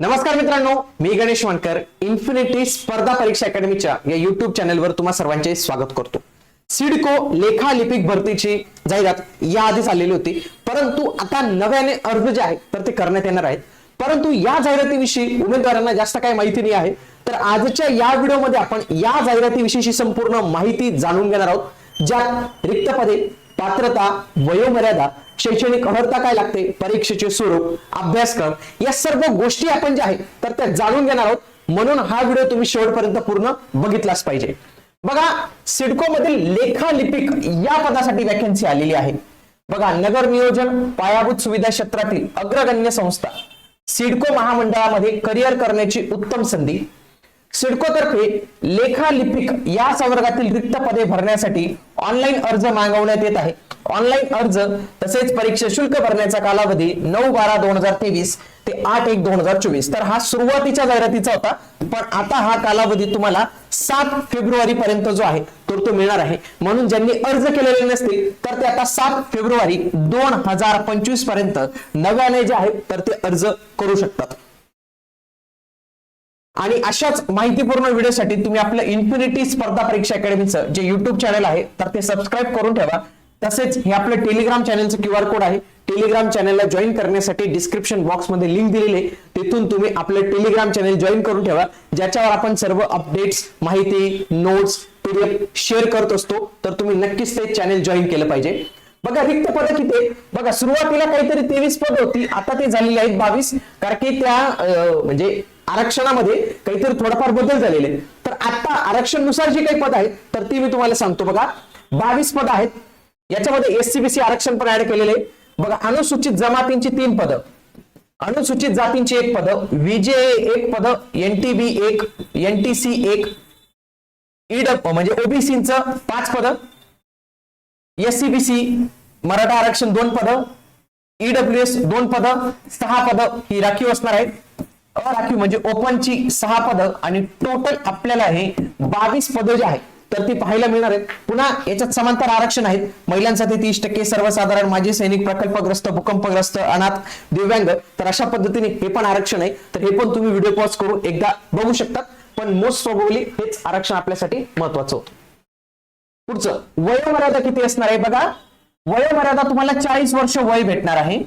नमस्कार मित्रांनो मी गणेश वानकर. इन्फिनिटी स्पर्धा परीक्षा अकॅडमीच्या या युट्यूब चॅनलवर तुम्हा सर्वांचे स्वागत करतो. सिडको लेखा लिपिक भरतीची जाहिरात या आधीच आलेली होती परंतु आता नव्याने अर्ज जे आहे तर ते करण्यात येणार आहेत. परंतु या जाहिरातीविषयी उमेदवारांना जास्त काही माहिती नाही आहे. तर आजच्या या व्हिडिओमध्ये आपण या जाहिरातीविषयीची संपूर्ण माहिती जाणून घेणार आहोत ज्यात रिक्त पदे पात्रता वयोमर्यादा शैक्षणिक अर्हता काय लागते परीक्षेचे स्वरूप अभ्यासक्रम या सर्व गोष्टी आपण ज्या आहेत तर त्या जाणून घेणार आहोत. म्हणून हा व्हिडिओ तुम्ही शेवटपर्यंत पूर्ण बघितलाच पाहिजे. बघा सिडको मधील लेखा लिपिक या पदासाठी वॅकन्सी आलेली आहे. बघा नगर नियोजन पायाभूत सुविधा क्षेत्रातील अग्रगण्य संस्था. सिडको महामंडळामध्ये करिअर करण्याची उत्तम संधी. सिडकोतर्फे लेखालिपिक या संवर्गातील रिक्त पदे भरण्यासाठी ऑनलाईन अर्ज मागवण्यात येत आहे. ऑनलाईन अर्ज तसेच परीक्षा शुल्क भरण्याचा कालावधी नऊ बारा दोन हजार तेवीस ते आठ एक दोन हजार चोवीस. तर हा सुरुवातीच्या जाहिरातीचा होता पण आता हा कालावधी तुम्हाला सात फेब्रुवारी पर्यंत जो आहे तो तो मिळणार आहे. म्हणून ज्यांनी अर्ज केलेले नसतील तर ते आता सात फेब्रुवारी दोन हजार पंचवीसपर्यंत नव्याने जे आहे तर ते अर्ज करू शकतात. आणि अशाच माहितीपूर्ण व्हिडिओसाठी तुम्ही आपलं इन्फिनिटी स्पर्धा परीक्षा अकॅडमीचं जे युट्यूब चॅनल आहे तर ते सबस्क्राईब करून ठेवा. तसेच हे आपलं टेलिग्राम चॅनलचं क्यू आर कोड आहे. टेलिग्राम चॅनलला जॉईन करण्यासाठी डिस्क्रिप्शन बॉक्समध्ये लिंक दिलेली आहे. तिथून तुम्ही आपलं टेलिग्राम चॅनल जॉईन करून ठेवा. ज्याच्यावर आपण सर्व अपडेट्स माहिती नोट्स पीडीएफ शेअर करत असतो तर तुम्ही नक्कीच ते चॅनल जॉईन केलं पाहिजे. बघा रिक्त पद किती बघा सुरुवातीला काहीतरी तेवीस पद होती आता ते झालेली आहेत बावीस. कारण की त्या म्हणजे आरक्षणामध्ये काहीतरी थोडाफार बदल झालेले आहेत. तर आता आरक्षणनुसार जी काही पद आहेत तर ती मी तुम्हाला सांगतो. बघा बावीस पद आहेत. याच्यामध्ये एससीबीसी आरक्षण पण ऍड केलेले बघा अनुसूचित जमातींची तीन पद. अनुसूचित जातींची एक पद विजे एक पद एनटीबी एक एनटीसी एक ईडब म्हणजे ओबीसीच पाच पद एससीबीसी मराठा आरक्षण दोन पद ईडब्ल्यू एस दोन पद सहा पद ही राखीव असणार आहेत. अराखीव म्हणजे ओपनची सहा पदं आणि टोटल आपल्याला हे बावीस पद जे आहेत तर ती पाहायला मिळणार आहेत. पुन्हा याच्यात समांतर आरक्षण आहेत. महिलांसाठी तीस टक्के सर्वसाधारण माजी सैनिक प्रकल्पग्रस्त भूकंपग्रस्त अनाथ दिव्यांग. तर अशा पद्धतीने हे पण आरक्षण आहे. तर हे पण तुम्ही व्हिडिओ पॉज करून एकदा बघू शकतात पण मोस्ट प्रोबेबली हेच आरक्षण आपल्यासाठी महत्वाचं होतं. पुढचं वयोमर्यादा किती असणार आहे बघा. वयोमर्यादा तुम्हाला चाळीस वर्ष वय भेटणार आहे.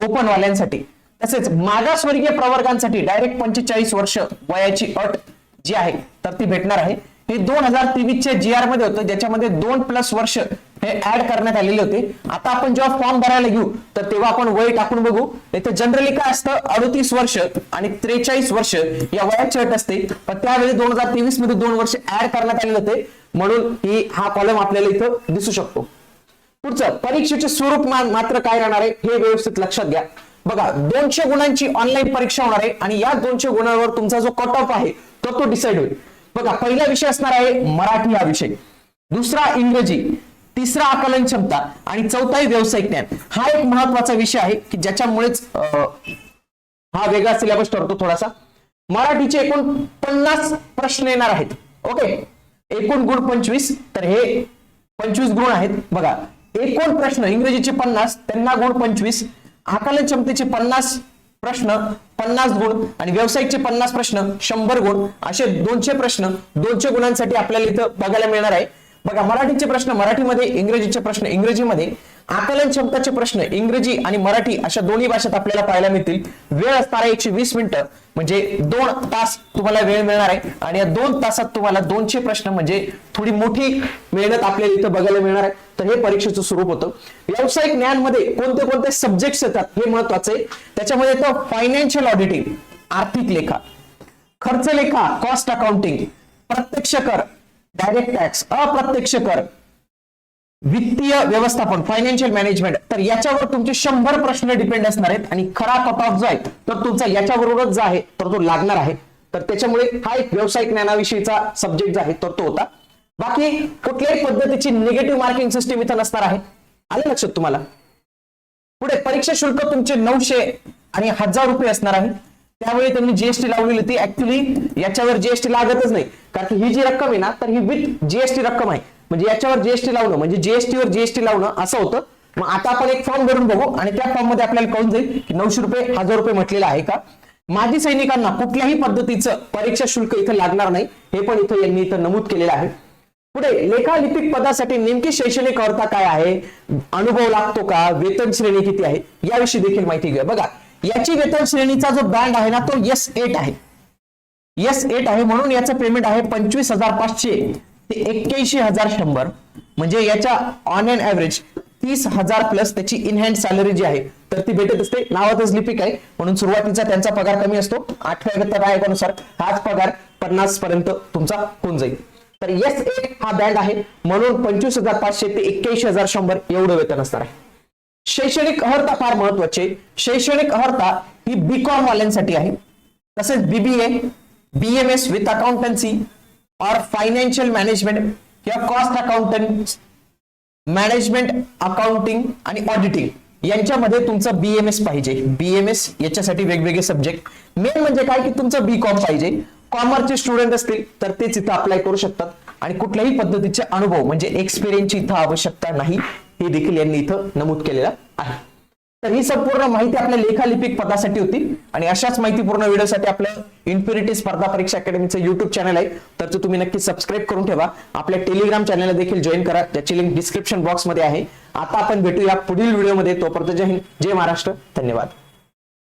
ओपन वाल्यांसाठी तसेच मागासवर्गीय प्रवर्गांसाठी डायरेक्ट पंचेचाळीस वर्ष वयाची अट जी आहे तर ती भेटणार आहे. हे दोन हजार तेवीसच्या जी आरमध्ये होतं ज्याच्यामध्ये दोन प्लस वर्ष हे ऍड करण्यात आलेले होते. आता आपण जेव्हा फॉर्म भरायला घेऊ तर तेव्हा आपण वय टाकून बघू. इथं जनरली काय असतं अडतीस वर्ष आणि त्रेचाळीस वर्ष या वयाची अट असते. पण त्यावेळी दोन हजार तेवीसमध्ये दोन वर्ष ऍड करण्यात आलेले होते. म्हणून ही हा कॉलम आपल्याला इथं दिसू शकतो. पुढचं परीक्षेचे स्वरूप मात्र काय राहणार आहे हे व्यवस्थित लक्षात घ्या. बघा दोनशे गुणांची ऑनलाईन परीक्षा होणार आहे आणि या दोनशे गुणांवर तुमचा जो कट ऑफ आहे तो तो डिसाईड होईल. बघा पहिला विषय असणार आहे मराठी हा विषय. दुसरा इंग्रजी तिसरा आकलन क्षमता आणि चौथाही व्यावसायिक ज्ञान. हा एक महत्त्वाचा विषय आहे की ज्याच्यामुळेच अं, हा वेगळा सिलेबस ठरतो थोडासा. मराठीचे एकूण पन्नास प्रश्न येणार आहेत. ओके? एकूण गुण पंचवीस तर हे पंचवीस गुण आहेत. बघा एकूण प्रश्न इंग्रजीचे पन्नास त्यांना गुण पंचवीस आकलन क्षमतेचे पन्नास प्रश्न पन्नास गुण आणि व्यावसायिकचे पन्नास प्रश्न शंभर गुण असे दोनशे प्रश्न दोनशे गुणांसाठी आपल्याला इथं बघायला मिळणार आहे. बघा मराठीचे प्रश्न मराठीमध्ये इंग्रजीचे प्रश्न इंग्रजीमध्ये आकलन क्षमताचे प्रश्न इंग्रजी आणि मराठी अशा दोन्ही भाषेत आपल्याला पाहायला मिळतील. वेळ असणार आहे एकशे वीस मिनिटं म्हणजे दोन तास तुम्हाला वेळ मिळणार आहे. आणि या दोन तासात तुम्हाला दोनशे प्रश्न म्हणजे थोडी मोठी मेहनत आपल्याला इथं बघायला मिळणार आहे. तर हे परीक्षेचं स्वरूप होतं. व्यावसायिक ज्ञानमध्ये कोणते कोणते सब्जेक्ट्स येतात हे महत्वाचं आहे. त्याच्यामध्ये येतं फायनान्शियल ऑडिटिंग आर्थिक लेखा खर्च लेखा कॉस्ट अकाउंटिंग प्रत्यक्ष कर डायरेक्ट टॅक्स अप्रत्यक्ष कर. वित्तीय व्यवस्थापन फायनान्शियल मॅनेजमेंट तर याच्यावर तुमचे शंभर प्रश्न डिपेंड असणार आहेत आणि खरा कट ऑफ जो आहे तर तुमचा याच्याबरोबरच जो आहे तर तो लागणार आहे. तर त्याच्यामुळे हा एक व्यावसायिक ज्ञानाविषयीचा सब्जेक्ट जो आहे तर तो होता. बाकी कुठल्याही पद्धतीची निगेटिव्ह मार्किंग सिस्टीम इथं नसणार आहे. आलं लक्षात तुम्हाला? पुढे परीक्षा शुल्क तुमचे नऊशे आणि हजार रुपये असणार आहे. त्यावेळी त्यांनी जीएसटी लावलेली होती. ऍक्च्युली याच्यावर जीएसटी लागतच नाही. कारण की ही जी रक्कम आहे ना तर ही विथ जीएसटी रक्कम आहे. म्हणजे याच्यावर जीएसटी लावणं म्हणजे जीएसटीवर जीएसटी लावणं असं होतं. मग आता आपण एक फॉर्म भरून बघू आणि त्या फॉर्ममध्ये आपल्याला कळून जाईल की नऊशे रुपये हजार रुपये म्हटलेला आहे का? माजी सैनिकांना कुठल्याही पद्धतीचं परीक्षा शुल्क इथं लागणार नाही. हे पण इथं यांनी इथं नमूद केलेलं आहे. पुढे लेखालिपिक पदासाठी नेमकी शैक्षणिक अर्थ काय आहे? अनुभव लागतो का? वेतन श्रेणी किती आहे? याविषयी देखील माहिती घेऊया. बघा याची वेतन श्रेणीचा जो बँड आहे ना तो एस एट आहे. एस एट आहे म्हणून याचं पेमेंट आहे पंचवीस हजार पाचशे. ते एक्क्याऐंशी हजार शंभर. म्हणजे याच्या ऑन अँड ऍव्हरेज तीस हजार प्लस त्याची इन हँड सॅलरी जी आहे तर ती भेटत असते. नावातच लिपिक आहे. म्हणून सुरुवातीचा त्यांचा पगार कमी असतो. आठव्या वेतन आयोगानुसार हाच पगार पन्नास पर्यंत तुमचा होऊन जाईल. तर एस एट हा बँड आहे. म्हणून पंचवीस हजार पाचशे ते एक्क्याऐंशी हजार शंभर एवढं वेतन असणार आहे. शैक्षणिक अर्हता फार महत्वाची शैक्षणिक अर्हता ही बीकॉम वाल्यांसाठी आहे. तसेच बीबीए बीएमएस विथ अकाउंटन्सी और फायनान्शियल मॅनेजमेंट किंवा कॉस्ट अकाउंटंट मॅनेजमेंट अकाउंटिंग आणि ऑडिटिंग यांच्यामध्ये तुमचं बीएमएस पाहिजे. बीएमएस याच्यासाठी वेगवेगळे सब्जेक्ट मेन म्हणजे काय? की तुमचं बी कॉम पाहिजे. कॉमर्सचे स्टुडंट असतील तर तेच इथं अप्लाय करू शकतात. आणि कुठल्याही पद्धतीचे अनुभव म्हणजे एक्सपिरियन्सची इथं आवश्यकता नाही. हे देखील यांनी इथं नमूद केलेलं आहे. तर ही संपूर्ण माहिती आपल्या लेखालिपिक पदासाठी होती आणि अशाच माहितीपूर्ण व्हिडिओसाठी आपलं इन्फिनिटी स्पर्धा परीक्षा अकॅडमीचं युट्यूब चॅनल आहे. तर ते तुम्ही नक्की सबस्क्राईब करून ठेवा. आपल्या टेलिग्राम चॅनलला देखील जॉईन करा. त्याची लिंक डिस्क्रिप्शन बॉक्समध्ये आहे. आता आपण भेटूया पुढील व्हिडिओमध्ये. तोपर्यंत जय हिंद जय महाराष्ट्र. धन्यवाद.